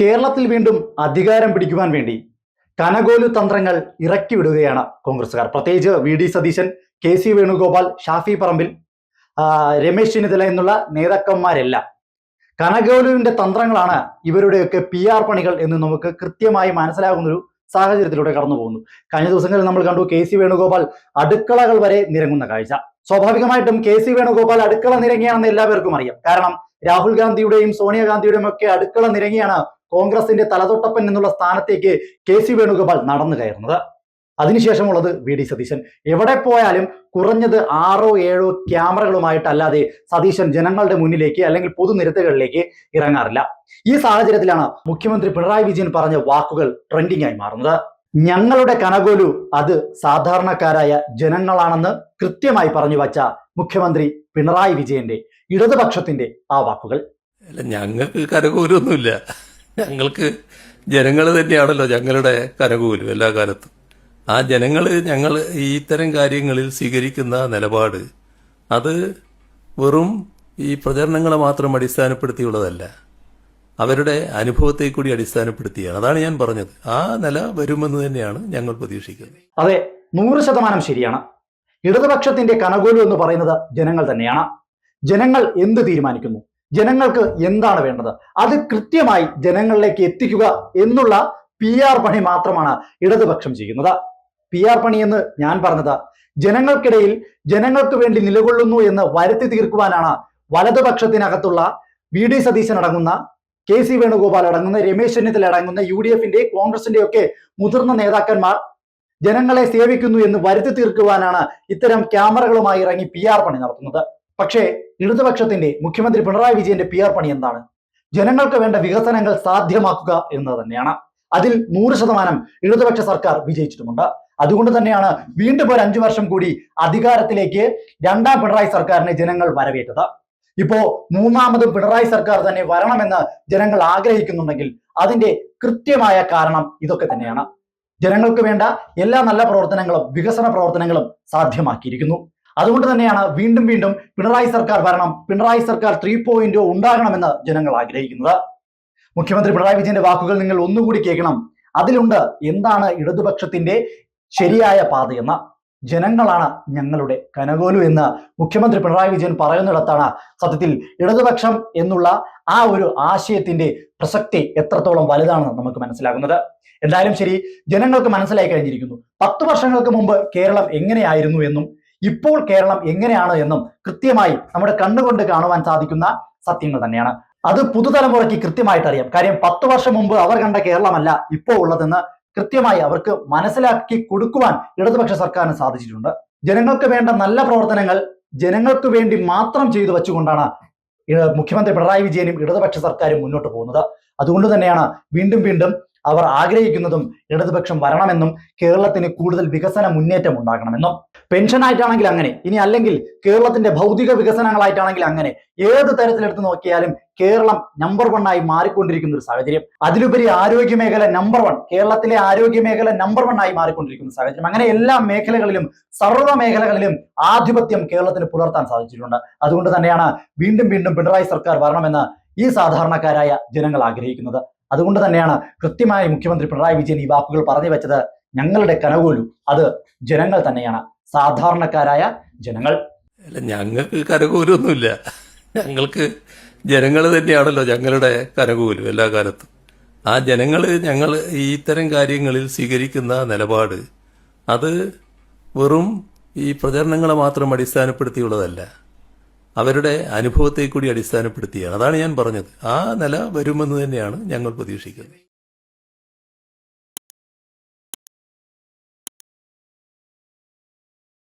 കേരളത്തിൽ വീണ്ടും അധികാരം പിടിക്കുവാൻ വേണ്ടി കനകോലു തന്ത്രങ്ങൾ ഇറക്കി വിടുകയാണ് കോൺഗ്രസ്സുകാർ. പ്രത്യേകിച്ച് V D Satheesan K C Venugopal Shafi Parambil Ramesh Chennithala എന്നുള്ള നേതാക്കന്മാരെല്ലാം. കനകോലുവിന്റെ തന്ത്രങ്ങളാണ് ഇവരുടെയൊക്കെ പി ആർ പണികൾ എന്ന് നമുക്ക് കൃത്യമായി മനസ്സിലാകുന്ന ഒരു സാഹചര്യത്തിലൂടെ കടന്നു പോകുന്നു കഴിഞ്ഞ ദിവസങ്ങളിൽ നമ്മൾ കണ്ടു കെ സി വേണുഗോപാൽ അടുക്കളകൾ വരെ നിരങ്ങുന്ന കാഴ്ച. സ്വാഭാവികമായിട്ടും കെ സി വേണുഗോപാൽ അടുക്കള നിരങ്ങിയാണെന്ന് എല്ലാവർക്കും അറിയാം. കാരണം രാഹുൽ ഗാന്ധിയുടെയും സോണിയാഗാന്ധിയുടെയും ഒക്കെ അടുക്കള നിരങ്ങിയാണ് കോൺഗ്രസിന്റെ തലതൊട്ടപ്പൻ എന്നുള്ള സ്ഥാനത്തേക്ക് കെ സി വേണുഗോപാൽ നടന്നു കയറുന്നത്. അതിനുശേഷമുള്ളത് വി ഡി സതീശൻ. എവിടെ പോയാലും കുറഞ്ഞത് ആറോ ഏഴോ ക്യാമറകളുമായിട്ടല്ലാതെ സതീശൻ ജനങ്ങളുടെ മുന്നിലേക്ക് അല്ലെങ്കിൽ പൊതുനിരത്തുകളിലേക്ക് ഇറങ്ങാറില്ല. ഈ സാഹചര്യത്തിലാണ് മുഖ്യമന്ത്രി പിണറായി വിജയൻ പറഞ്ഞ വാക്കുകൾ ട്രെൻഡിംഗ് ആയി മാറുന്നത്. ഞങ്ങളുടെ കനകോലു അത് സാധാരണക്കാരായ ജനങ്ങളാണെന്ന് കൃത്യമായി പറഞ്ഞു വച്ച മുഖ്യമന്ത്രി പിണറായി വിജയന്റെ ഇടതുപക്ഷത്തിന്റെ ആ വാക്കുകൾ. ഞങ്ങൾക്ക് കരകൂലൊന്നുമില്ല ഞങ്ങൾക്ക് ജനങ്ങൾ തന്നെയാണല്ലോ ഞങ്ങളുടെ കരകൂലും എല്ലാ കാലത്തും. ആ ജനങ്ങൾ ഞങ്ങൾ ഈ ഇത്തരം കാര്യങ്ങളിൽ സ്വീകരിക്കുന്ന നിലപാട് അത് വെറും ഈ പ്രചരണങ്ങളെ മാത്രം അടിസ്ഥാനപ്പെടുത്തിയുള്ളതല്ല. അവരുടെ അനുഭവത്തെ കൂടി അടിസ്ഥാനപ്പെടുത്തിയാണ്. അതാണ് ഞാൻ പറഞ്ഞത്. ആ നില വരുമെന്ന് തന്നെയാണ് ഞങ്ങൾ പ്രതീക്ഷിക്കുന്നത്. അതെ നൂറ് ശതമാനം ശരിയാണ്. ഇടതുപക്ഷത്തിന്റെ കനകോലു എന്ന് പറയുന്നത് ജനങ്ങൾ തന്നെയാണ്. ജനങ്ങൾ എന്ത് തീരുമാനിക്കുന്നു? ജനങ്ങൾക്ക് എന്താണ് വേണ്ടത്? അത് കൃത്യമായി ജനങ്ങളിലേക്ക് എത്തിക്കുക എന്നുള്ള പി ആർ പണി മാത്രമാണ് ഇടതുപക്ഷം ചെയ്യുന്നത്. പി ആർ പണി എന്ന് ഞാൻ പറഞ്ഞത് ജനങ്ങൾക്കിടയിൽ ജനങ്ങൾക്ക് വേണ്ടി നിലകൊള്ളുന്നു എന്ന് വരുത്തി തീർക്കുവാനാണ് വലതുപക്ഷത്തിനകത്തുള്ള വി ഡി സതീശൻ അടങ്ങുന്ന കെ സി വേണുഗോപാൽ അടങ്ങുന്ന രമേശ് ചെന്നിത്തല അടങ്ങുന്ന യു ഡി എഫിന്റെ കോൺഗ്രസിന്റെ ഒക്കെ മുതിർന്ന നേതാക്കന്മാർ ജനങ്ങളെ സേവിക്കുന്നു എന്ന് വരുത്തി തീർക്കുവാനാണ് ഇത്തരം ക്യാമറകളുമായി ഇറങ്ങി പി ആർ പണി നടത്തുന്നത്. പക്ഷേ ഇടതുപക്ഷത്തിന്റെ മുഖ്യമന്ത്രി പിണറായി വിജയന്റെ പി ആർ പണി എന്താണ്? ജനങ്ങൾക്ക് വേണ്ട വികസനങ്ങൾ സാധ്യമാക്കുക എന്നത് തന്നെയാണ്. അതിൽ നൂറ് ശതമാനം ഇടതുപക്ഷ സർക്കാർ വിജയിച്ചിട്ടുമുണ്ട്. അതുകൊണ്ട് തന്നെയാണ് വീണ്ടും ഒരു അഞ്ചു വർഷം കൂടി അധികാരത്തിലേക്ക് രണ്ടാം പിണറായി സർക്കാരിനെ ജനങ്ങൾ വരവേറ്റത്. ഇപ്പോ മൂന്നാമതും പിണറായി സർക്കാർ തന്നെ വരണമെന്ന് ജനങ്ങൾ ആഗ്രഹിക്കുന്നുണ്ടെങ്കിൽ അതിന്റെ കൃത്യമായ കാരണം ഇതൊക്കെ തന്നെയാണ്. ജനങ്ങൾക്ക് വേണ്ട എല്ലാ നല്ല പ്രവർത്തനങ്ങളും വികസന പ്രവർത്തനങ്ങളും സാധ്യമാക്കിയിരിക്കുന്നു. അതുകൊണ്ട് തന്നെയാണ് വീണ്ടും വീണ്ടും പിണറായി സർക്കാർ വരണം പിണറായി സർക്കാർ ത്രീ പോയിന്റ് ഉണ്ടാകണമെന്ന് ജനങ്ങൾ ആഗ്രഹിക്കുന്നത്. മുഖ്യമന്ത്രി പിണറായി വിജയന്റെ വാക്കുകൾ നിങ്ങൾ ഒന്നുകൂടി കേൾക്കണം. അതിലുണ്ട് എന്താണ് ഇടതുപക്ഷത്തിന്റെ ശരിയായ പാതയെന്ന് ജനങ്ങളാണ് ഞങ്ങളുടെ കനകോലു എന്ന് മുഖ്യമന്ത്രി പിണറായി വിജയൻ പറയുന്നിടത്താണ് സത്യത്തിൽ ഇടതുപക്ഷം എന്നുള്ള ആ ഒരു ആശയത്തിന്റെ പ്രസക്തി എത്രത്തോളം വലുതാണെന്ന് നമുക്ക് മനസ്സിലാകുന്നത്. എന്തായാലും ശരി ജനങ്ങൾക്ക് മനസ്സിലായി കഴിഞ്ഞിരിക്കുന്നു. പത്ത് വർഷങ്ങൾക്ക് മുമ്പ് കേരളം എങ്ങനെയായിരുന്നു എന്നും ഇപ്പോൾ കേരളം എങ്ങനെയാണ് എന്നും കൃത്യമായി നമ്മുടെ കണ്ണുകൊണ്ട് കാണുവാൻ സാധിക്കുന്ന സത്യങ്ങൾ തന്നെയാണ്. അത് പുതുതലമുറയ്ക്ക് കൃത്യമായിട്ട് അറിയാം. കാര്യം പത്ത് വർഷം മുമ്പ് അവർ കണ്ട കേരളമല്ല ഇപ്പോൾ ഉള്ളതെന്ന് കൃത്യമായി അവർക്ക് മനസ്സിലാക്കി കൊടുക്കുവാൻ ഇടതുപക്ഷ സർക്കാരിന് സാധിച്ചിട്ടുണ്ട്. ജനങ്ങൾക്ക് വേണ്ട നല്ല പ്രവർത്തനങ്ങൾ ജനങ്ങൾക്ക് വേണ്ടി മാത്രം ചെയ്തു വെച്ചുകൊണ്ടാണ് മുഖ്യമന്ത്രി പിണറായി വിജയനും ഇടതുപക്ഷ സർക്കാരും മുന്നോട്ട് പോകുന്നത്. അതുകൊണ്ട് തന്നെയാണ് വീണ്ടും വീണ്ടും അവർ ആഗ്രഹിക്കുന്നതും ഇടതുപക്ഷം വരണമെന്നും കേരളത്തിന് കൂടുതൽ വികസന മുന്നേറ്റം ഉണ്ടാകണമെന്നും. പെൻഷനായിട്ടാണെങ്കിൽ അങ്ങനെ. ഇനി അല്ലെങ്കിൽ കേരളത്തിന്റെ ഭൗതിക വികസനങ്ങളായിട്ടാണെങ്കിൽ അങ്ങനെ. ഏത് തരത്തിലെടുത്ത് നോക്കിയാലും കേരളം നമ്പർ വൺ ആയി മാറിക്കൊണ്ടിരിക്കുന്ന ഒരു സാഹചര്യം. അതിലുപരി ആരോഗ്യ മേഖല നമ്പർ വൺ കേരളത്തിലെ ആരോഗ്യ മേഖല നമ്പർ വൺ ആയി മാറിക്കൊണ്ടിരിക്കുന്ന സാഹചര്യം. അങ്ങനെ എല്ലാ മേഖലകളിലും സർവ മേഖലകളിലും ആധിപത്യം കേരളത്തിന് പുലർത്താൻ സാധിച്ചിട്ടുണ്ട്. അതുകൊണ്ട് തന്നെയാണ് വീണ്ടും വീണ്ടും പിണറായി സർക്കാർ വരണമെന്ന് ഈ സാധാരണക്കാരായ ജനങ്ങൾ ആഗ്രഹിക്കുന്നത്. അതുകൊണ്ട് തന്നെയാണ് കൃത്യമായി മുഖ്യമന്ത്രി പിണറായി വിജയൻ ഈ വാക്കുകൾ പറഞ്ഞു വെച്ചത്. ഞങ്ങളുടെ കരകോലു അത് ജനങ്ങൾ തന്നെയാണ്. സാധാരണക്കാരായ ജനങ്ങൾ. ഞങ്ങൾക്ക് കരകോലൊന്നുമില്ല ഞങ്ങൾക്ക് ജനങ്ങൾ തന്നെയാണല്ലോ ഞങ്ങളുടെ കരകോലും എല്ലാ കാലത്തും. ആ ജനങ്ങൾ ഞങ്ങൾ ഈ ഇത്തരം കാര്യങ്ങളിൽ സ്വീകരിക്കുന്ന നിലപാട് അത് വെറും ഈ പ്രചരണങ്ങളെ മാത്രം അടിസ്ഥാനപ്പെടുത്തിയുള്ളതല്ല. അവരുടെ അനുഭവത്തെ കൂടി അടിസ്ഥാനപ്പെടുത്തിയാണ്. അതാണ് ഞാൻ പറഞ്ഞത്. ആ നില വരുമെന്ന് തന്നെയാണ് ഞങ്ങൾ പ്രതീക്ഷിക്കുന്നത്.